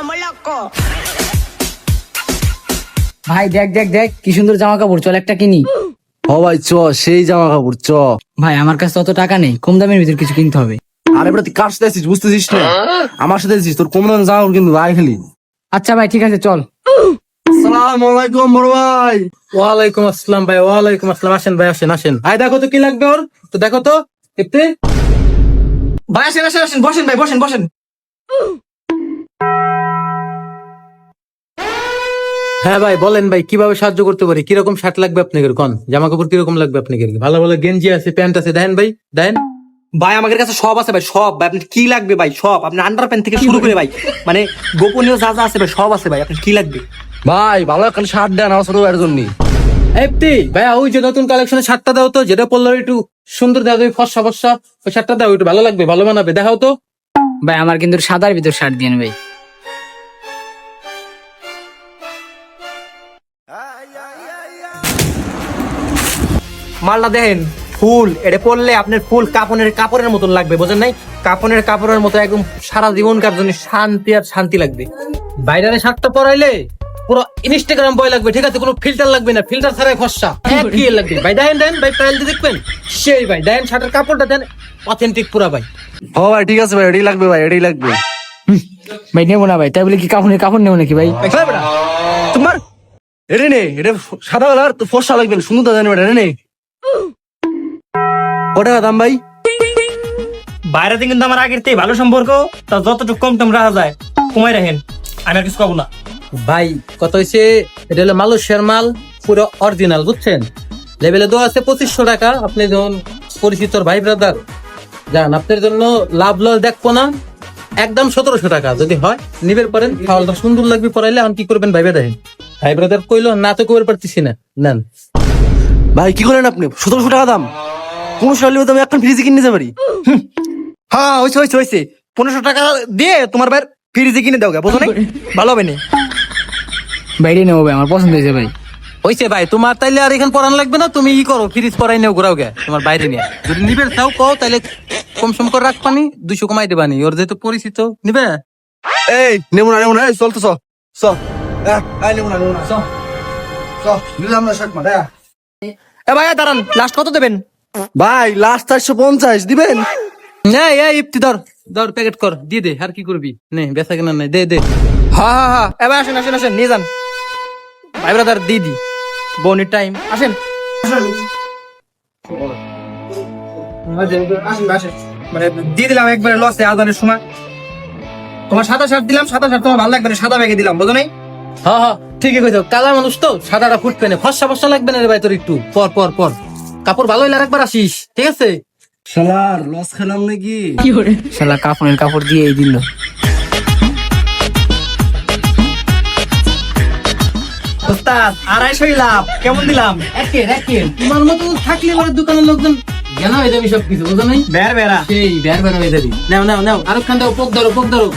loco. ভাই দেখ দেখ দেখ কি সুন্দর জামা কাপড় চল একটা কিনি। ও ভাই চ সেই জামা কাপড় চ। ভাই আমার কাছে অত টাকা নেই কম দামের ভিতর কিছু কিনতে হবে। আরে বেটা তুই কার সাথে আছিস বুঝতেছিস না? আমার সাথে আছিস তোর কম দামে জামা কাপড় কিন্তু ভাই খালি। আচ্ছা ভাই ঠিক আছে চল। সালাম আলাইকুম বড় ভাই। ওয়ালাইকুম আসসালাম ভাই ওয়ালাইকুম আসসালাম। আসেন ভাই আসেন আসেন। ভাই দেখো তো কি লাগবে ওর। তো দেখো তো ইফতি ভাই আসেন আসেন আসেন বসেন ভাই বসেন বসেন। হ্যাঁ ভাই বলেন ভাই কীভাবে সাহায্য করতে পারি? কীরকম শার্ট লাগবে আপনাকে? কোন জামা কাপড় কীরকম লাগবে আপনাকে? ভালো ভালো গেঞ্জি আছে প্যান্ট আছে দেন ভাই দেন। ভাই আমাদের কাছে সব আছে ভাই সব। ভাই আপনার কি লাগবে ভাই? সব। আপনার আন্ডার প্যান্ট থেকে শুরু করে ভাই মানে গোপনীয় যা যা আছে ভাই সব আছে ভাই আপনার কি লাগবে? ভাই ভালো একটা শার্ট দেন আমার ছোট ভাইয়ের জন্য ইফতি ভাই ওই যে নতুন কালেকশনের শার্টটা দাও তো যেটা পরলে একটু সুন্দর দাও ওই ফর্সা ফর্সা। ওই শার্টটা দাও একটু ভালো লাগবে ভালো বানাবে দেখাও তো। ভাই আমার কিন্তু সাদার ভিতর শার্ট দিন ভাই। মালটা দেখেন ফুল। এটা পরলে আপনার ফুল কাপনের কাপড়ের মতন লাগবে বোঝেন নাই? কাপনের কাপড়ের মতো একদম সারা জীবনকার জন্য শান্তি আর শান্তি লাগবে। বাইরে শার্টটা পরাইলে পুরো ইনস্টাগ্রাম বয় লাগবে ঠিক আছে? কোনো ফিল্টার লাগবে না ফিল্টার ছাড়াই ফর্সা একই লাগবে। ভাই দেন দেন ভাই ট্রায়াল দিয়ে দেখবেন? সেই ভাই দেন শার্টের কাপড়টা দেন অথেন্টিক পুরা ভাই। ও ভাই ঠিক আছে ভাই এটাই লাগবে ভাই এটাই লাগবে। ভাই নেব না ভাই তাই বলে কি কাপড়ের কাপড় নেব নাকি ভাই? তোমার এটা নে এটা সাদা কালার তো ফর্সা লাগবে সুন্দর জানি এটা নে। কত দাম ভাই। বাইরেতে কিন্তু আমার আগের থেকে ভালো সম্পর্ক তা যতটুকু কম টম রাখা যায়। কমাই রাখেন আমি আর কিছু কব না। ভাই কত হয়েছে এটা হলো মালয়েশিয়ার মাল পুরো অরিজিনাল বুঝছেন? লেভেলে দেওয়া আছে পঁচিশশো টাকা। আপনি যখন পরিচিত ভাই ব্রাদার যান আপনার জন্য লাভ লস দেখব না। একদম সতেরোশো টাকা যদি হয় নিবের পারেন খাওয়ালটা সুন্দর লাগবে পড়াইলে আমি কি করবেন ভাইবে দেখেন। ভাই ব্রাদার কইলো না তো করে পারতেছি না। নেন। ভাই কি করেন আপনি? সতেরোশো টাকা দাম। পনেরোশো টাকা দাম এখন ফ্রিজে কিনে নিতে পারি। হ্যাঁ হয়েছে হয়েছে হয়েছে পনেরোশো টাকা দিয়ে তোমার ভাই ফ্রিজে কিনে দাও গা বুঝো নাই? ভালো হবে না? বাইরে নেব ভাই আমার পছন্দ হয়েছে ভাই। হইছে ভাই তোমার তাইলে আর এখানে পড়ান লাগবে না তুমি ই করো ফ্রিজ পরাই নেও ঘোরাও গে তোমার বাইরে নিয়ে। যদি নিবে চাও কও তাইলে কম সম করে রাখ পানি দুইশো কমাই দেবানি ওর যেহেতু পরিচিত নিবে? এই নেব না নেব না চল তো চ। চ। আহ, নেব না নেব না চ। চ নিলাম না শার্ট মারা। এ ভাই দাঁড়ান লাস্ট কত দেবেন? ভাই লাস্ট চারশো পঞ্চাশ দিবেন? না এই ইপ্তি ধর ধর প্যাকেট কর দিয়ে দে আর কি করবি? নে বেচা কেনা নাই দে দে। হ্যাঁ হ্যাঁ হ্যাঁ এবার আসেন আসেন আসেন নিয়ে যান। ভাই ব্রাদার দিদি বোনের টাইম আসেন। মানে দিয়ে দিলাম একবারে লসে আদানের সময়। তোমার সাদা শার্ট দিলাম সাদা শার্ট তোমার ভালো লাগবে সাদা ব্যাগে দিলাম বুঝো নাই? হ্যাঁ হ্যাঁ ঠিকই কইছো কালা মানুষ তো সাদাটা ফুটবে না ফসা ফসা লাগবে না রে ভাই তোর একটু। পর পর পর। কাপড় ভালো হইলে একবার আসিস ঠিক আছে? শালার লস খেলাম নাকি? কি করে শালা কাপড়ের কাপড় দিয়ে এই দিল। ওস্তাদ আড়াইশোই লাভ কেমন দিলাম? একে একে তোমার মতো থাকলে আমার দোকানের লোকজন জ্ঞান হয়ে যাবি সব কিছু বুঝো নাই? বের বেড়া। সেই বের বের হয়ে যাবি। নাও নাও নাও। আরও খান দাও পোক ধরো পোক ধরো।